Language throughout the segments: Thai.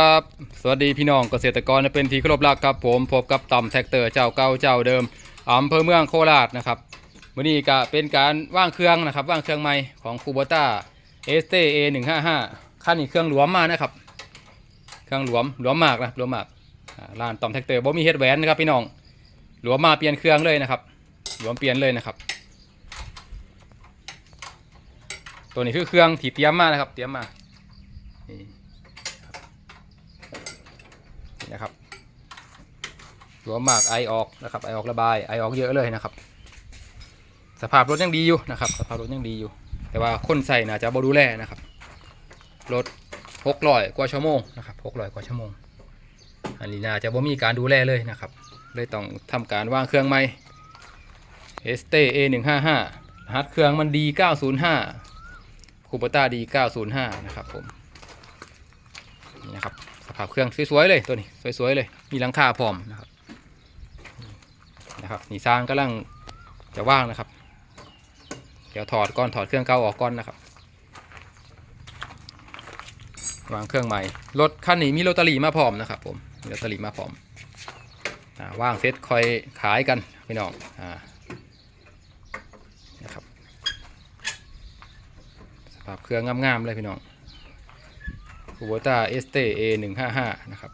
ครับสวัสดีพี่น้องเกษตรกรเป็นทีครพรักครับผมพบกับต่อมแท็กเตอร์เจ้าเก่าเจ้าเดิมอำเภอเมืองโคราชนะครับวันนี้ก็เป็นการว่างเครื่องนะครับว่างเครื่องใหม่ของคูโบต้าเอสเตเอหนึ่งห้าห้าขั้นนี้เครื่องหลวมมานะครับ เครื่องหลวมหลวมมากนะหลวมมากอ่าร้านต่อมแท็กเตอร์บ่มีเฮดแหวนนะครับพี่น้องหลวมมาเปลี่ยนเครื่องเลยนะครับหลวมเปลี่ยนเลยนะครับ ตัวนี้คือเครื่องที่เตรียมมานะครับ เตรียมมานี่ นะครับหลวมมากไอออกนะครับไอออกระบายไอออกเยอะเลยนะครับ สภาพรถยังดีอยู่นะครับ สภาพรถยังดีอยู่ แต่ว่าคนใส่น่าจะบดูแลนะครับรถหกร้อยกว่าชั่วโมงนะครับหกร้อยกว่าชั่วโมง อันนี้น่าจะบ่มีการดูแลเลยนะครับ เลยต้องทำการวางเครื่องใหม่ s t a 1 5 5รหัสเครื่องมัน D 905คูปต้า D 905นะครับผมนี่นะครับ สภาพเครื่องสวยๆเลยตัวนี้สวยๆเลย มีหลังคาพร้อมนะครับนะครับนี่สร้างกำลังจะว่างนะครับ เดี๋ยวถอดก้อนถอดเครื่องเก่าออกก้อนนะครับวางเครื่องใหม่รถคันนี้มีโรตารี่มาพร้อมนะครับ ผมมีโรตารี่มาพร้อมอว่างเซ็ตคอยขายกันพี่น้องอ่านะครับสภาพเครื่องงามๆเลยพี่น้อง คูโบต้าเอสเตเอหนึ่งห้าห้านะครับ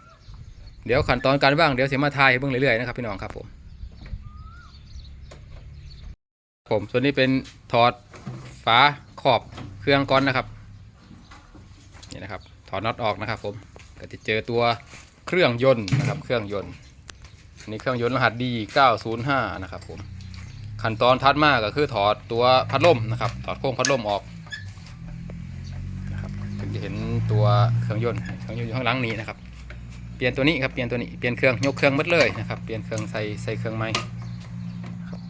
เดี๋ยวขั้นตอนการว่างเดี๋ยวเสียมาทายเบิ่งเรื่อยๆนะครับพี่น้องครับผม ผมส่วนนี้เป็นถอดฝาขอบเครื่องก้อนนะครับนี่นะครับถอดน็อตออกนะครับผมก็จะเจอตัวเครื่องยนต์นะครับ เครื่องยนต์อันนี้เครื่องยนต์รหัสดี905นะครับผมขั้นตอนทัดมากก็คือถอดตัวพัดลมนะครับ ถอดโค้งพัดลมออก ถึงจะเห็นตัวเค รื่องยนต์เครื่องยนต์อยู่ข้างหลังนี้นะครับ เปลี่ยนตัวนี้ครับเปลี่ยนตัวนี้เปลี่ยนเครื่องยกเครื่องหมดเลยนะครับเปลี่ยนเครื่องใส่ใส่เครื่องใหม่ครับ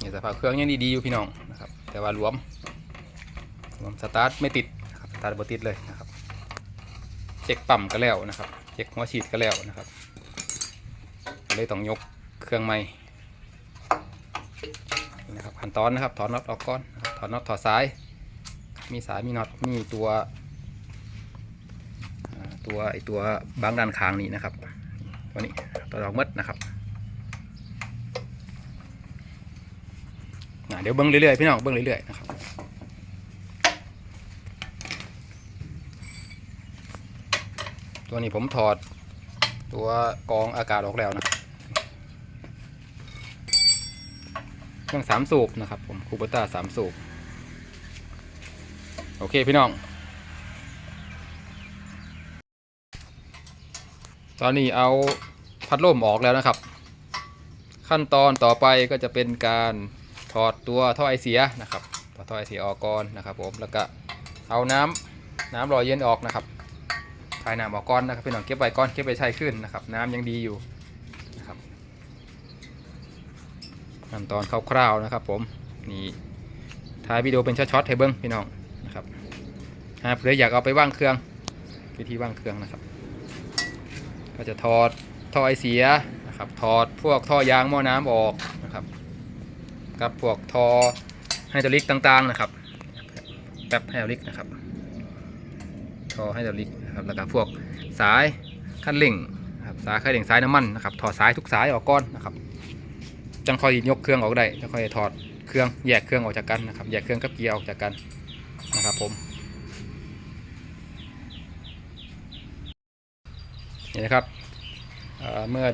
นี่ยสภาพเครื่องยังดีๆอยู่พี่น้องนะครับแต่ว่ารวมรวมสตาร์ทไม่ติดนะครับสตาร์ทบ่ติดเลยนะครับเช็คปั๊มก็แล้วนะครับเช็คหัวฉีดก็แล้วนะครับเลยต้องยกเครื่องใหม่นะครับขั้นตอนนะครับถอดน็อตออกก่อนถอดน็อตถอดสาย มีสายมีน็อตมีตัว ตัวไอตัวบางด้านข้างนี้นะครับ ตัวนี้ตัวดอกมดนะครับอ่าเดี๋ยวเบิ้งเรื่อยๆพี่น้องเบิ้งเรื่อยๆนะครับตัวนี้ผมถอดตัวกรองอากาศออกแล้วนะเครื่องสามสูบนะครับผมคูเบต้าสามสูบ โอเคพี่น้อง ตอนนี้เอาพัดลมออกแล้วนะครับ ขั้นตอนต่อไปก็จะเป็นการถอดตัวท่อไอเสียนะครับถอดท่อไอเสียออกก่อนนะครับ ผมแล้วก็เอาน้ำน้ำรอเย็นออกนะครับทายน้ำออกก่อนนะครับพี่น้องเก็บไว้ก่อนเก็บไว้ใช้ขึ้นนะครับ น้ำยังดีอยู่นะครับขั้นตอนคร่าวๆนะครับ ผมนี่ถ่ายวิดีโอเป็นช็อตๆให้เบิ้งพี่น้องนะครับหากเผื่ออยากเอาไปว่างเครื่อง วิธีว่างเครื่องนะครับ ก็จะถอดท่อไอเสียนะครับถอดพวกท่อยางหม้อน้ำออกนะครับกับพวกท่อไฮดรอลิกต่างๆนะครับแป๊บไฮดรอลิกนะครับท่อไฮดรอลิกนะครับแล้วก็พวกสายคันเร่งนะครับสายคันเร่งสายน้ำมันนะครับถอดสายทุกสายออกก่อนนะครับจังค่อยยกเครื่องออกได้จังค่อยถอดเครื่องแยกเครื่องออกจากกันนะครับแยกเครื่องกับเกียร์ออกจากกันนะครับผม นี่นะครับเมื่อ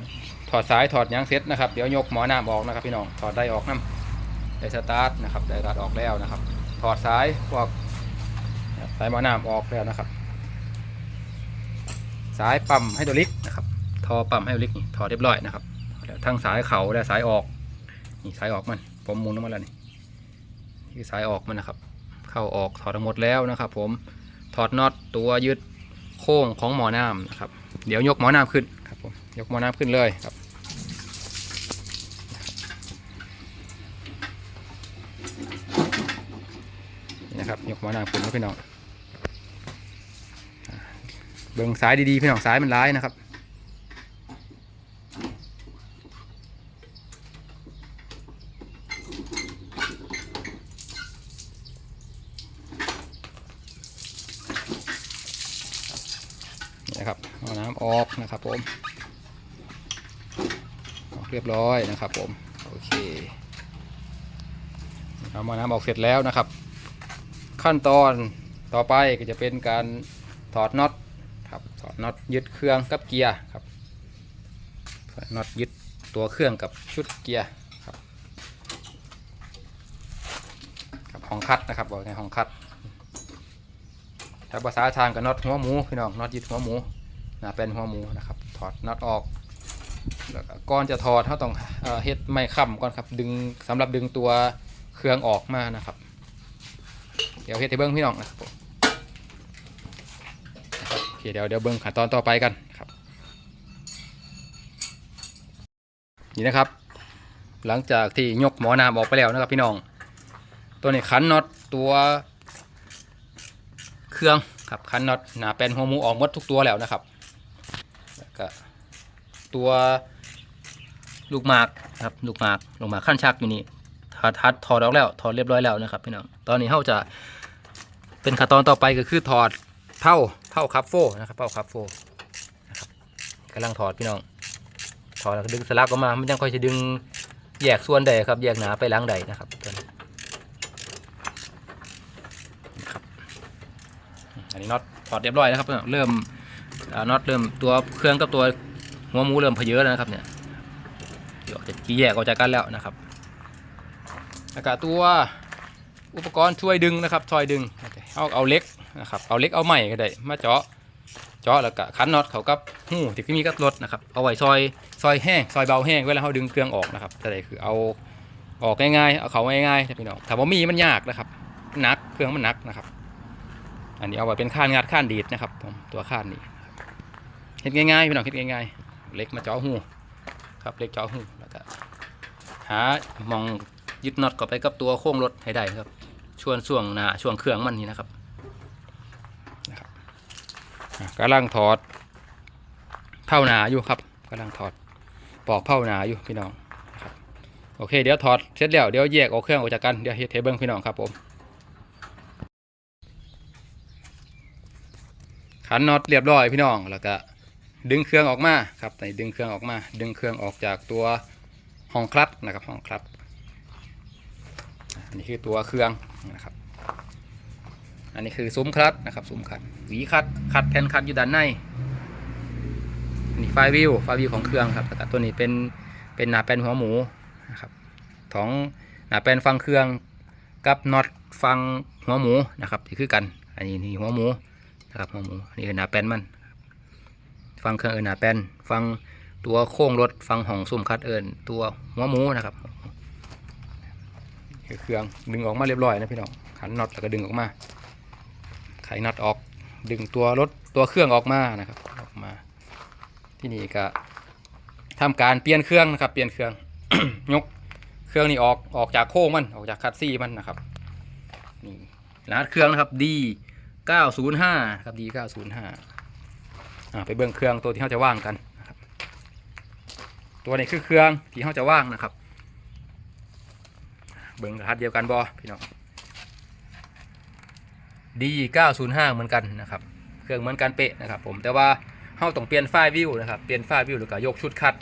ถอดสายถอดยางเซ็ตนะครับเดี๋ยวยกหมอน้ำออกนะครับพี่น้องถอดได้ออกน้ำได้สตาร์ทนะครับได้รัดออกแล้วนะครับ ถอดสายพวกสายหมอน้ำออกแล้วนะครับ สายปั๊มไฮดรอลิกนะครับทอปั๊มไฮดรอลิกนี่ถอดเรียบร้อยนะครับแล้วทั้งสายเขาและสายออกนี่สายออกมันผมหมุนออกมาแล้วนี่นี่สายออกมันนะครับ เข้าออกถอดทั้งหมดแล้วนะครับ ผมถอดน็อตตัวยึดโค้งของหมอน้ำนะครับ เดี๋ยวยกหมอน้ำขึ้นครับผมยกหมอน้ำขึ้นเลยครับ นะครับยกหมอน้ำขึ้นนะพี่น้องเบิ่งสายดีๆพี่น้องสายมันร้ายนะครับ นะครับเอาน้ำออกนะครับผมออกเรียบร้อยนะครับผมโอเคเอามาน้ำออกเสร็จแล้วนะครับ ขั้นตอนต่อไปก็จะเป็นการถอดน็อตครับถอดน็อตยึดเครื่องกับเกียร์ครับน็อตยึดตัวเครื่องกับชุดเกียร์ครับกับห้องคัดนะครับบอกไงห้องคัดถ้าภาษาทางกับน็อตหัวหมูพี่น้องน็อตยึดหัวหมู นะเป็นหัวหมูนะครับถอดน็อตออกแล้วก็ก่อนจะถอดเขาต้องเฮ็ดไม้ค้ำก่อนครับดึงสำหรับดึงตัวเครื่องออกมานะครับ เดี๋ยวเฮ็ดให้เบิ้งพี่น้องนะครับโอเคเดี๋ยวเดี๋ยวเบิ้งขั้นตอนต่อไปกันครับ นี่นะครับ หลังจากที่ยกหมอน้ำออกไปแล้วนะครับพี่น้อง ตัวนี้ขันน็อตตัวเครื่องครับขันน็อตหนาเป็นหัวหมูออกหมดทุกตัวแล้วนะครับ ก็ตัวลูกหมากครับลูกหมากลูกหมากขั้นชักอยู่นี่ทัดทัดถอดออกแล้วถอดเรียบร้อยแล้วนะครับพี่น้องตอนนี้เราจะเป็นขั้นตอนต่อไปก็คือถอดเท่าเท่าคับโฟนะครับเท่าคับโฟนะครับกำลังถอดพี่น้องถอดแล้วดึงสลักออกมามันยังค่อยจะดึงแยกส่วนใดครับ แยกหนาไปล้างใดนะครับตัวนี้อันนี้น็อตถอดเรียบร้อยนะครับเริ่ม น็อตเริ่มตัวเครื่องกับตัวหัวหมูเริ่มเพเยอะแล้วนะครับเนี่ยเดี๋ยวจะแยกออกจากกันแล้วนะครับแล้วก็ตัวอุปกรณ์ช่วยดึงนะครับช่วยดึงเอาเอาเล็กนะครับเอาเล็กเอาไม้ก็ได้มาเจาะเจาะแล้วก็ขันน็อตเขากับหูที่มีกับรถนะครับเอาไว้ซอยซอยแห้งซอยเบาแห้งเวลาเขาดึงเครื่องออกนะครับแต่ใดคือเอาออกง่ายๆเอาเขาง่ายๆนะพี่น้องถ้าว่ามีมันยากนะครับนหนักเครื่องมันหนักนะครับ อันนี้เอาไว้เป็นข้านงัดข้านดีดนะครับผมตัวข้านนี้ เฮ็ดง่ายๆพี่น้องเฮ็ดง่ายๆเล็กมาเจาะหูครับเล็กเจาะหูแล้วก็หามองยึดน็อตเข้าไปกับตัวโค้งรถให้ได้ครับ ช่วงช่วงหน้าช่วงเครื่องมันนี่นะครับนะครับกำลังถอดเผ้าหนาอยู่ครับกำลังถอดปอกเผ้าหนาอยู่พี่น้องครับโอเคเดี๋ยวถอดเสร็จแล้วเดี๋ยวแยกเอาเครื่องออกจากกันเดี๋ยวเฮ็ดให้เบิ้งพี่น้องครับผมขันน็อตเรียบร้อยพี่น้องแล้วก็ ดึงเครื่องออกมาครับในดึงเครื่องออกมา ดึงเครื่องออกจากตัวห้องคลัตนะครับห้องคลัตอันนี้คือตัวเครื่องนะครับ อันนี้คือซุ้มคลัตนะครับซุ้มคลัตหวีคัดคัดแผ่นคัดอยู่ด้านในนนี้ไฟวิวไฟวิวของเครื่องครับแล้วก็ตัวนี้เป็นเป็นหนาแป้นหัวหมูนะครับของหนาแป้นฟังเครื่องกับน็อตฟังหัวหมูนะครับที่คือกัน อันนี้นี่หัวหมูนะครับหัวหมูอันนี้คือหนาแป้นมัน ฟังเครื่องเอินหนาแป้นฟังตัวโค้งรถฟังห่องซุ้มคัดเอินตัวหัวหมูนะครับเครื่องดึงออกมาเรียบร้อยนะพี่น้องขันน็อตแล้วก็ดึงออกมา ไขน็อตออกดึงตัวรถตัวเครื่องออกมานะครับออกมา ที่นี่ก็ทำการเปลี่ยนเครื่องนะครับ เปลี่ยนเครื่องยกเครื่องนี้ออกออกจากโค้งมันออกจากคัสซี่มันนะครับนี่รหัสเครื่องนะครับ D 905ครับ D 905อ่า ไปเบิ่งเครื่องตัวที่เขาจะว่างกันนะครับตัวนี้คือเครื่องที่เขาจะว่างนะครับ เบิ้งรหัสเดียวกันบอพี่น้อง D 905เหมือนกันนะครับ เครื่องเหมือนกันเป๊ะนะครับ ผมแต่ว่าเฮาต้องเปลี่ยนไฟล์วิวนะครับเปลี่ยนไฟล์วิวหรือก็ยกชุดคัด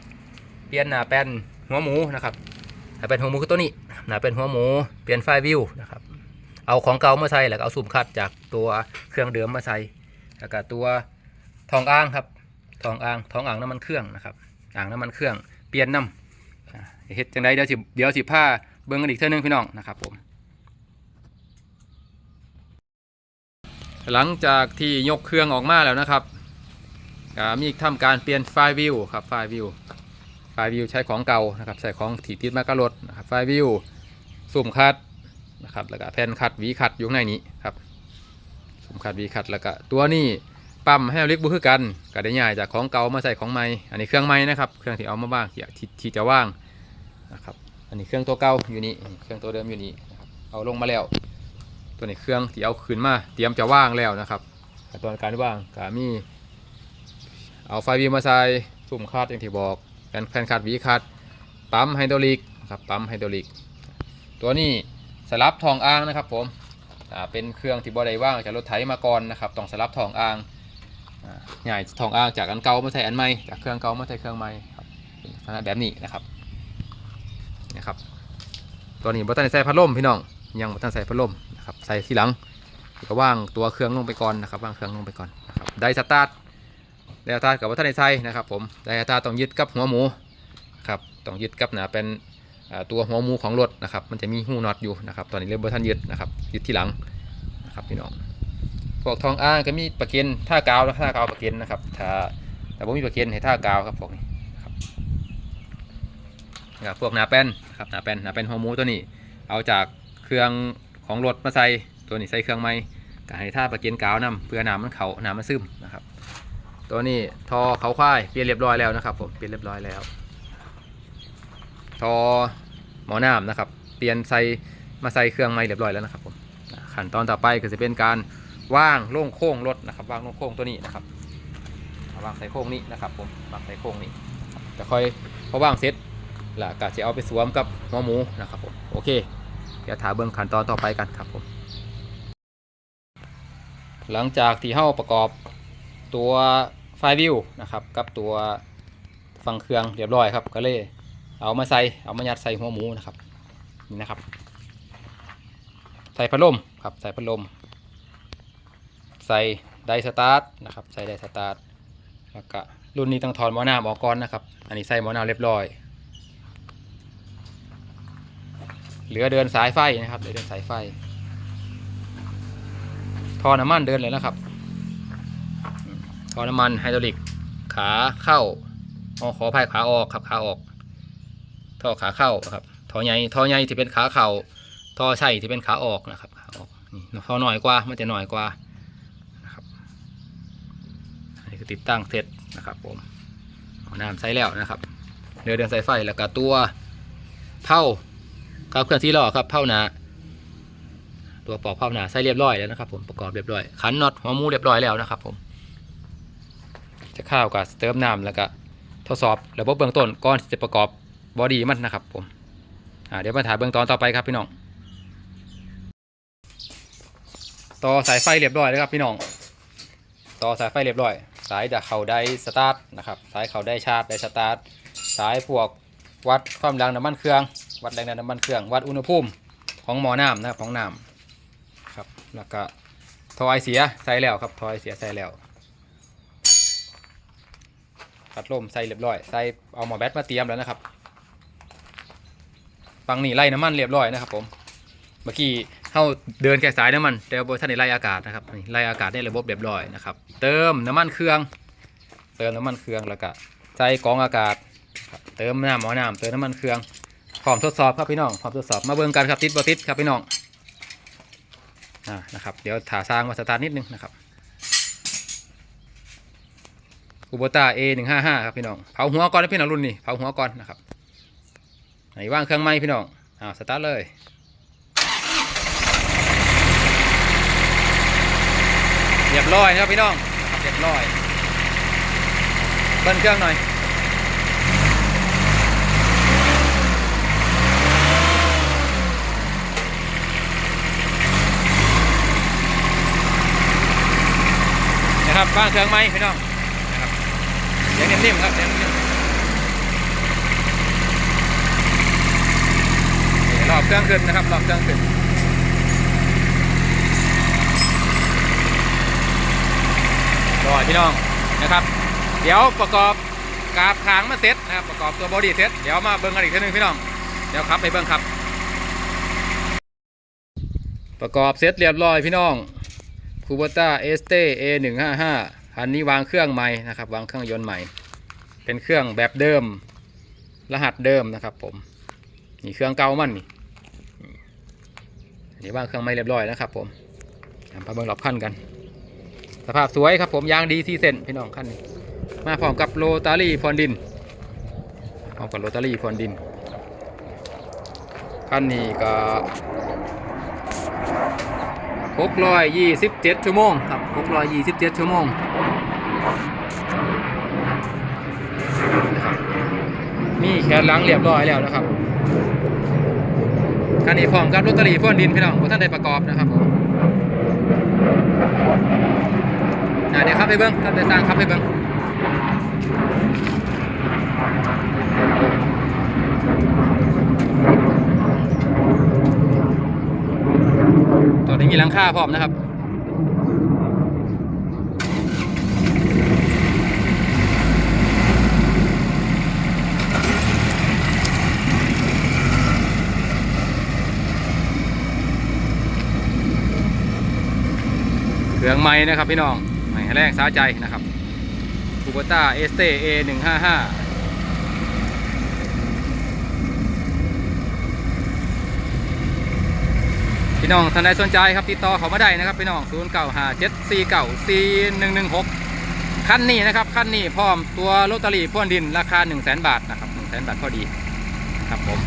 เปลี่ยนหน้าแป้นหัวหมูนะครับหน้าแป้นหัวหมูคือตัวนี้หน้าแป้นหัวหมู เปลี่ยนไฟล์วิวนะครับเอาของเก่ามาใส่แล้วก็เอาสุ่มคัดจากตัวเครื่องเดิมมาใส่แล้วก็ตัว ทองอ่างครับทองอ่างทองอ่างน้ำมันเครื่องนะครับอ่างน้ำมันเครื่องเปลี่ยนน้ำเฮ็ดจังไดเดี๋ยวสิเดี๋ยวสิผ้าเบิ้งกันอีกเท่านึงพี่น้องนะครับผม หลังจากที่ยกเครื่องออกมาแล้วนะครับก็มีทำการเปลี่ยนไฟล์วิวครับไฟล์วิวไฟล์วิวใช้ของเก่านะครับใส่ของถีติดมากระรถนะครับไฟล์วิวสุ่มคัดนะครับแล้วก็แผ่นคัดหวีคัดอยู่ในนี้ครับสุ่มคัดหวีคัดแล้วก็ตัวนี้ ปั๊มให้เล็กบุคือกันก็ได้ย้ายจากของเก่ามาใส่ของใหม่อันนี้เครื่องใหม่นะครับเครื่องที่เอามาบ้างที่ที่ที่จะว่างนะครับอันนี้เครื่องตัวเก่าอยู่นี่เครื่องตัวเดิมอยู่นี่นะครับเอาลงมาแล้ว ตัวนี้เครื่องที่เอาขึ้นมาเตรียมจะว่างแล้วนะครับขั้นตอนการว่างก็มีเอาไฟวีมาใส่สุ่มคาดอย่างที่บอกแผ่นแผ่นคัดวีคัดปั๊มไฮดรอลิกครับปั๊มไฮดรอลิก ตัวนี้สลับทองอ่างนะครับผมอ่าเป็นเครื่องที่บ่ได้ว่างจากรถไถมาก่อนนะครับต้องสลับทองอ่าง ใหญ่ทองอ้างจากอันเก่ามาใส่อันใหม่จากเครื่องเก่ามาใส่เครื่องใหม่ครับเป็นลักษณะแบบนี้นะครับนะครับตัวนี้บัตันใส่พัดลมพี่น้องยังบัตันใส่พัดลมนะครับใส่ทีหลังก็ว่างตัวเครื่องลงไปก่อนนะครับว่างเครื่องลงไปก่อนนะครับได้สตาร์ทได้สตาร์ทกับบัตันใส่นะครับ ผมได้สตาร์ทต้องยึดกับหัวหมูครับต้องยึดกับนาเป็นตัวหัวหมูของรถนะครับ มันจะมีหูน็อตอยู่นะครับ ตอนนี้เริ่มบัตันยึดนะครับยึดทีหลังนะครับพี่น้อง พวกทองอ้างก็มีประเก็นท่ากาวแล้วท่ากาวประเก็นนะครับ ถ้าแต่ผมมีประเก็นให้ท่ากาวครับพวกนี้ครับนะครับพวกหนาแป้นครับหนาแป้นหนาแป้นหัวหมูตัวนี้ เอาจากเครื่องของรถมาใส่ตัวนี้ใส่เครื่องไม้ก็ให้ท่าประเก็นกาวนํเพื่อน้ำมันเขาน้ำมันซึมนะครับ ตัวนี้ทอเขาควายเปลี่ยนเรียบร้อยแล้วนะครับ ผมเปลี่ยนเรียบร้อยแล้ว ทอหมอน้ำนะครับ เปลี่ยนใส่มาใส่เครื่องไม้เรียบร้อยแล้วนะครับผมขั้นตอนต่อไปก็จะเป็นการ ว่างโล่งโค้งรถนะครับว่างโล่งโค้งตัวนี้นะครับเอาวางใส่โค้งนี้นะครับผมวางใส่โค้งนี้จะค่อยพอว่างเสร็จล้วก็จะเอาไปสวมกับหัวหมูนะครับผมโอเคเดี๋ยวถาเบื้องขั้นตอนต่อไปกันครับผมหลังจากที่เฮ้าประกอบตัวไฟวิวนะครับกับตัวฟังเครื่องเรียบร้อยครับก็เลยเอามาใส่เอามายัดใส่หัวหมูนะครับนี่นะครับ ใส่พัดลมครับใส่พัดลม ใส่ไดสตาร์ทนะครับใส่ไดสตาร์ทแล้วก็รุ่นนี้ต้องถอดหม้อน้ำออกก่อนนะครับ อันนี้ใส่หม้อน้ำเรียบร้อย เหลือเดินสายไฟนะครับเหลือเดินสายไฟท่อน้ำมันเดินเลยนะครับท่อน้ำมันไฮดรอลิกขาเข้าอ๋อขออภัยขาออกครับขาออกท่อขาเข้าครับท่อใหญ่ท่อใหญ่ที่เป็นขาเข่าท่อใช่ที่เป็นขาออกนะครับขาออกนี่ท่อหน่อยกว่ามันจะหน่อยกว่านะครับอันนี้คือ ติดตั้งเสร็จนะครับผมเอาน้ำใส่แล้วนะครับเรือเดินสายไฟแล้วก็ตัวเท่าครับเครื่องที่ล้อครับเผาหนาตัวปอกเผาหนาใส่เรียบร้อยแล้วนะครับ ผมประกอบเรียบร้อยขันน็อตหัวมูเรียบร้อยแล้วนะครับ ผม จะข้าวกับเติมน้ำแล้วก็ทดสอบระบบเบื้องต้นก่อนจะประกอบบอดี้มันนะครับผมเดี๋ยวมาถ่ายเบื้องตอนต่อไปครับพี่น้อง ต่อสายไฟเรียบร้อยแล้วครับพี่น้อง ต่อสายไฟเรียบร้อย สายจากเขาได้สตาร์ทนะครับสายเขาได้ชาร์จได้สตาร์ทสายพวกวัดความดังน้ำมันเครื่อง วัดแรงดันน้ำมันเครื่อง วัดอุณหภูมิของหม้อน้ำนะครับของน้ำครับแล้วก็ทอไอเสียใส่แล้วครับทอไอเสียใส่แล้วพัดลมใส่เรียบร้อยใส่เอาหมอแบตมาเตรียมแล้วนะครับ ฟังนี่ไล่น้ำมันเรียบร้อยนะครับผม เมื่อกี้เข้าเดินแค่สายน้ำมันแต่ว่าบนท่านนี่ไล่อากาศนะครับนี่ไล่อากาศได้ระบบเรียบร้อยนะครับ เติมน้ำมันเครื่อง เติมน้ำมันเครื่องแล้วก็ใส่กองอากาศ เติมน้ำหมอน้ำเติมน้ำมันเครื่องพร้อมทดสอบครับพี่น้องพร้อมทดสอบมาเบิ่งกันครับติดบ่ติดครับพี่น้องอ่านะครับเดี๋ยวถาสร้างมาสตาร์ทนิดนึงนะครับคูโบต้า A หนึ่งห้าห้าครับพี่น้องเผาหัวก่อนนะพี่น้องรุ่นนี้เผาหัวก่อนนะครับไหนว่างเครื่องไม้พี่น้องอ่าสตาร์ทเลย เรียบร้อยนะครับพี่น้องเรียบร้อยเบิ้ลเครื่องหน่อยนะครับบ้างเครื่องไหมพี่น้องนะครับเสียงนิ่มๆครับเสียงนิ่มๆรอบเครื่องขึ้นนะครับรอบเครื่องขึ้นรอ พี่น้องนะครับ เดี๋ยวประกอบกราบคางมาเซ็ตนะครับประกอบตัวบอดี้เซ็ตเดี๋ยวมาเบิ้งกันอีกทีหนึงพี่น้องเดี๋ยวครับไปเบิ้งครับ ประกอบเซ็ตเรียบร้อยพี่น้องคูโบต้าเอสเตเอหนึ่งห้าห้าอันนี้วางเครื่องใหม่นะครับ วางเครื่องยนต์ใหม่ เป็นเครื่องแบบเดิม รหัสเดิมนะครับ ผมนี่เครื่องเก่ามันนี่นี่วางเครื่องใหม่เรียบร้อยนะครับ ผมมาเบิ่งรอบขั้นกัน สภาพสวยครับผมยางดีซีเซนพี่น้องขั้นนี้มาพร้อมกับโรตารี่พรวนดินพร้อมกับโรตารี่พรวนดินขั้นนี้ก็627 ชั่วโมงครับ627 ชั่วโมงนะครับมีแขนหลังเรียบร้อยแล้วนะครับคันนี้พร้อมกับลอตเตอรี่พ่นดินพี่น้องท่านได้ประกอบนะครับผมอ่า เดี๋ยวครับไปเบิ้งท่านได้สร้างขับให้เบิ้งตัวนี้มีหลังคาพร้อมนะครับเครื่องไม้นะครับพี่น้อง แรงสาใจนะครับคูเบต้าเอสเตเอหนึ่งห้าห้าพี่น้องท่านใดสนใจครับติดต่อเขามาได้นะครับพี่น้องศูนย์เก้าห้าเจ็ดสี่เก้าสี่หนึ่งหนึ่งหกคันนี้นะครับคันนี้พร้อมตัวลอตเตอรี่พ่วงดินราคา1 0 0 0 0แสนบาทนะครับ1 0 0 0 0แสนบาทพอดีครับผม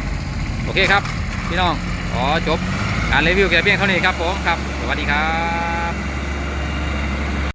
โอเคครับ พี่น้องขอจบการรีวิวแก่เพียงเท่านี้ครับผมครับ สวัสดีครับ